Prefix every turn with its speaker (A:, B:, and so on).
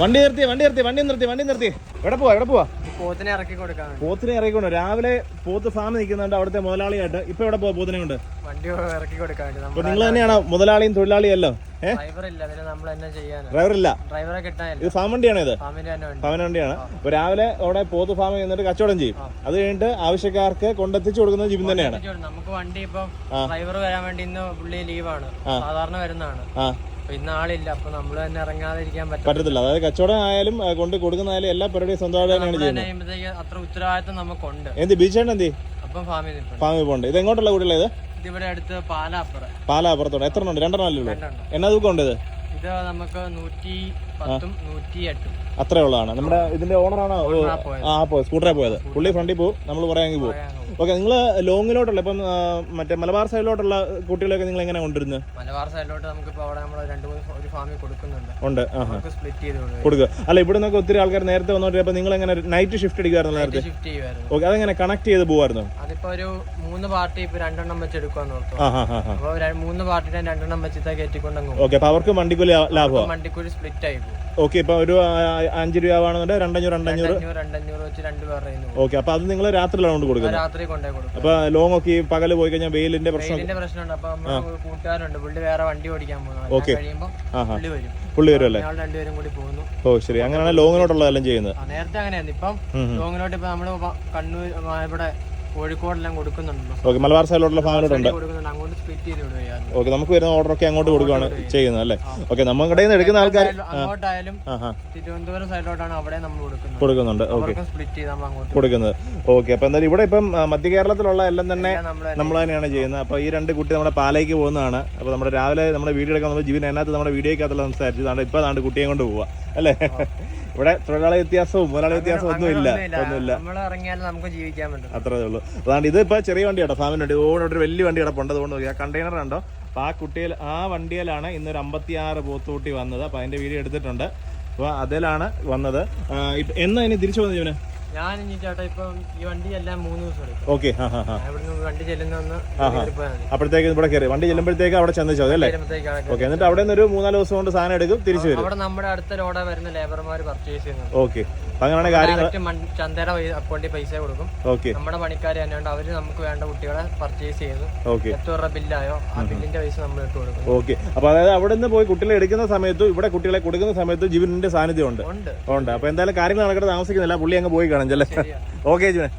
A: വണ്ടി നിർത്തി വണ്ടി നിർത്തി വണ്ടി നിർത്തി വണ്ടി നിർത്തി. എവിടെ പോവാ എവിടെ പോവാ?
B: പോത്തിനെ ഇറക്കി കൊടുക്കാൻ വേണ്ടി.
A: പോത്തിനെ ഇറക്കിക്കൊണ്ട് രാവിലെ പോത്ത് ഫാം നിൽക്കുന്നുണ്ട് അവിടുത്തെ മുതലാളിയായിട്ട് ഇപ്പൊ എവിടെ പോവാ പോത്തിനെ കൊണ്ട്?
B: വണ്ടി ഇറക്കി കൊടുക്കാൻ
A: നിങ്ങൾ തന്നെയാണോ മുതലാളിയും തൊഴിലാളിയല്ലോ?
B: ഡ്രൈവർ ഇല്ല
A: ഇത് ഫാം വണ്ടിയാണ് ഇത്?
B: ഫാമിലി തന്നെ ഉണ്ട്
A: ഫാമിന് വണ്ടിയാണ്. അപ്പൊ രാവിലെ അവിടെ പോത്ത് ഫാമിൽ നിന്നിട്ട് കച്ചവടം ചെയ്യും. അത് കഴിഞ്ഞിട്ട് ആവശ്യക്കാർക്ക് കൊണ്ടെത്തിച്ചു കൊടുക്കുന്ന ജിബിൻ തന്നെയാണ്.
B: നമുക്ക് വണ്ടി ഇപ്പൊ ഡ്രൈവർ വരാൻ വേണ്ടി ഇന്ന് പുള്ളി ലീവാണ് സാധാരണ വരുന്നതാണ്. ഇന്ന് ആളില്ല. അപ്പോൾ നമ്മൾ തന്നെ ഇറങ്ങാതിരിക്കാൻ പറ്റും
A: പറ്റത്തില്ല. അതായത് കച്ചവടം ആയാലും കൊണ്ട് കൊടുക്കുന്നതായാലും എല്ലാ പരിപാടിയും സ്വന്തമായിട്ട് തന്നെയാണ്
B: നമ്മൾ തന്നെ
A: ചെയ്യുന്നത്.
B: അത്ര ഉത്തരവാദിത്തം നമുക്കുണ്ട്.
A: എന്ത് ബീച്ചേട്ടൻ എന്തി?
B: അപ്പം ഫാമിൽ പോണ്ട്
A: ഫാമിൽ പോകണ്ടേ ഇത് എങ്ങോട്ടുള്ള കൂടിയുള്ളത്
B: ഇതിവിടെ അടുത്ത് പാലാപ്പുറം.
A: പാലാപ്പുറത്തോടെ എത്ര ഉണ്ട് രണ്ടെണ്ണം അല്ലേ എന്നാ തൂക്കം ഉണ്ട് ഇത്?
B: ഇത് നമുക്ക് നൂറ്റി പത്തും നൂറ്റി എട്ടും.
A: അത്രേ ഉള്ളതാണ്. നമ്മുടെ ഇതിന്റെ ഓണറാണോ. ആ പോയത്. സ്കൂട്ടറെ പോയത്. പുള്ളി ഫ്രണ്ടിൽ പോകും നമ്മൾ പറയാമെങ്കിൽ പോകും. ഓക്കെ നിങ്ങൾ ലോങ്ങിലോട്ടുള്ള ഇപ്പം മറ്റേ മലബാർ സൈഡിലോട്ടുള്ള കുട്ടികളെയൊക്കെ നിങ്ങൾ എങ്ങനെ കൊണ്ടുവരുന്നത്
B: മലബാർ സൈഡിലോട്ട് നമുക്കിപ്പോ അവിടെ നമ്മൾ രണ്ട് മൂന്ന് ഒരു ഫാമിൽ കൊടുക്കുന്നുണ്ട്.
A: ഉണ്ട്
B: സ്പ്ലിറ്റ് ചെയ്ത്
A: കൊടുക്കുക. അല്ല ഇവിടെ നിന്നൊക്കെ ഒത്തിരി ആൾക്കാർ നേരത്തെ വന്നോട്ട് അപ്പൊ നിങ്ങൾ എങ്ങനെ നൈറ്റ് ഷിഫ്റ്റ് അടിക്കുമായിരുന്നു നേരത്തെ?
B: ഷിഫ്റ്റ് ചെയ്യുമായിരുന്നു
A: ഓക്കെ അതെങ്ങനെ കണക്ട് ചെയ്ത് പോകുമായിരുന്നു
B: അതിപ്പോ ഒരു മൂന്ന് പാർട്ടി ഇപ്പൊ രണ്ടെണ്ണം വെച്ച് എടുക്കുവാന്ന് ഓർത്തു.
A: ആ ഹാ ഹാ ഹാ
B: അപ്പൊ മൂന്ന് പാർട്ടിയുടെ രണ്ടെണ്ണം വെച്ചിട്ട് കയറ്റിക്കൊണ്ടങ്ങ് പോകും
A: ഓക്കെ അപ്പൊ അവർക്ക് വണ്ടിക്കൂലി ലാഭമാണ്
B: വണ്ടിക്കൂലി സ്പ്ലിറ്റ് ആയി പോകും
A: ഓക്കെ ഇപ്പൊ ഒരു അഞ്ച് രൂപ ആവാണെന്നുണ്ടെങ്കിൽ രണ്ടഞ്ഞൂറ്. രണ്ടഞ്ഞൂറ്
B: രണ്ടഞ്ഞൂറ് വെച്ച് രണ്ട് പേരുടെ
A: ഓക്കെ അപ്പൊ അത് നിങ്ങൾ രാത്രി കൊണ്ട് കൊടുക്കുന്നത്?
B: രാത്രി കൊണ്ടേ കൊടുക്കും.
A: അപ്പൊ ലോങ് ഒക്കെ ഈ പകൽ പോയി കഴിഞ്ഞാൽ വെയിലിന്റെ പ്രശ്നം
B: വെയിലിന്റെ പ്രശ്നമുണ്ട്. അപ്പൊ നമ്മൾ കൂട്ടുകാരുണ്ട്. പുള്ളി വേറെ വണ്ടി ഓടിക്കാൻ പോകുന്നു. കഴിയുമ്പോൾ
A: ആ ഹാ
B: പുള്ളി വരും.
A: അല്ലേ?
B: ഞങ്ങൾ രണ്ടുപേരും കൂടി പോകുന്നു.
A: ഓ ശരി. അങ്ങനെയാണ് ലോങ്ങിലോട്ടുള്ളതെല്ലാം ചെയ്യുന്നത്.
B: നേരത്തെ അങ്ങനെയായിരുന്നു. ഇപ്പം
A: ലോങ്ങിനോട്ട്.
B: ലോങ്ങിലോട്ട് ഇപ്പൊ നമ്മൾ കണ്ണൂർ ഇവിടെ കോഴിക്കോടെല്ലാം കൊടുക്കുന്നുണ്ടല്ലോ.
A: ഓക്കെ മലബാർ സൈഡിലോട്ടുള്ള
B: കൊടുക്കുന്നുണ്ട്. അങ്ങോട്ട് സ്പ്ലിറ്റ് ചെയ്ത് വിടുകയായിരുന്നു.
A: ഓക്കെ നമുക്ക് വരുന്ന ഓർഡർ ഒക്കെ അങ്ങോട്ട് കൊടുക്കുകയാണ് ചെയ്യുന്നത് അല്ലേ? ഓക്കെ നമ്മുടെ നിന്ന് എടുക്കുന്ന ആൾക്കാർ
B: അങ്ങോട്ടായാലും
A: ആ ഹാ
B: തിരുവനന്തപുരം സൈഡിലോട്ടാണ് അവിടെ നമ്മൾ കൊടുക്കുന്നത്.
A: കൊടുക്കുന്നുണ്ട്. ഓക്കെ
B: സ്പ്ലിറ്റ് ചെയ്ത് നമ്മൾ അങ്ങോട്ട്
A: കൊടുക്കുന്നത്. ഓക്കെ അപ്പൊ എന്തായാലും ഇവിടെ ഇപ്പം മധ്യ കേരളത്തിലുള്ള എല്ലാം തന്നെ
B: നമ്മൾ
A: തന്നെയാണ് ചെയ്യുന്നത്. അപ്പോൾ ഈ രണ്ട് കുട്ടി നമ്മുടെ പാലയ്ക്ക് പോകുന്നതാണ്. അപ്പോൾ നമ്മുടെ രാവിലെ നമ്മുടെ വീട് എടുക്കാൻ നമ്മൾ ജീവൻ അതിനകത്ത് നമ്മുടെ വീഡിയോക്കകത്തുള്ള സംസാരിച്ചു. ഇപ്പോൾ അതാണ്ട് കുട്ടിയെ കൊണ്ട് പോവുക അല്ലേ? ഇവിടെ തൊഴിലാളി വ്യത്യാസവും മുതലാളി വ്യത്യാസവും ഒന്നുമില്ല ഒന്നുമില്ല.
B: നമുക്ക് ജീവിക്കാൻ പറ്റും.
A: അത്രേ ഉള്ളൂ. അതാണ് ഇത് ഇപ്പൊ ചെറിയ വണ്ടി കേട്ടോ ഫാമിന് വണ്ടി. ഓടൊരു ഒരു വലിയ വണ്ടി കിടപ്പുണ്ട് അതുകൊണ്ട് കണ്ടെയ്നർ ഉണ്ടോ അപ്പൊ ആ കുട്ടിയിൽ ആ വണ്ടിയിലാണ് ഇന്നൊരു അമ്പത്തിയാറ് പോത്തുകൂട്ടി വന്നത്. അപ്പൊ അതിന്റെ വീഡിയോ എടുത്തിട്ടുണ്ട്. അപ്പോൾ അതിലാണ് വന്നത്. എന്നാ ഇനി തിരിച്ചു വന്നത് ജീവന്?
B: ഞാൻ ഇനി ചേട്ടാ ഇപ്പം ഈ വണ്ടി എല്ലാം മൂന്ന് ദിവസം എടുക്കും.
A: ഓക്കെ ആ ആ
B: ഞാൻ ഇവിടുന്ന് വണ്ടി ചെല്ലുന്ന
A: അപ്പോഴത്തേക്ക് ഇവിടെ കയറി. വണ്ടി ചെല്ലുമ്പോഴത്തേക്ക് അവിടെ ചെന്ന് ചോദ്യം അല്ലേ? ഓക്കെ എന്നിട്ട് അവിടെ നിന്ന് ഒരു മൂന്നാൽ ദിവസം കൊണ്ട് സാധനം എടുക്കും തിരിച്ചു വരും.
B: അവിടെ നമ്മുടെ അടുത്ത ലോഡ വരുന്ന ലേബർമാർ പർച്ചേസ് ചെയ്യുന്നത്.
A: ഓക്കെ. അങ്ങനെയാണ് കാര്യങ്ങൾ
B: ചന്തയുടെ അക്കൗണ്ടിൽ പൈസ കൊടുക്കും.
A: ഓക്കെ.
B: നമ്മുടെ പണിക്കാർ തന്നെയുണ്ട്. അവർ നമുക്ക് വേണ്ട കുട്ടികളെ പർച്ചേസ് ചെയ്തു
A: ഓക്കെ.
B: എത്ര രൂപ ബില്ലായോ ആ ബില്ലിന്റെ പൈസ നമ്മൾ ഇട്ട് കൊടുക്കും.
A: ഓക്കെ. അപ്പൊ അതായത് അവിടെ നിന്ന് പോയി കുട്ടികളെ എടുക്കുന്ന സമയത്തും ഇവിടെ കുട്ടികളെ കൊടുക്കുന്ന സമയത്തും ജീവനിന്റെ സാന്നിധ്യം ഉണ്ട്.
B: ഉണ്ട്.
A: ഉണ്ട്. അപ്പൊ എന്തായാലും കാര്യങ്ങൾ നടക്കട്ടെ താമസിക്കുന്നില്ല. പുള്ളി അങ്ങ് പോയി കാണും അല്ലേ ഓക്കെ ജീവൻ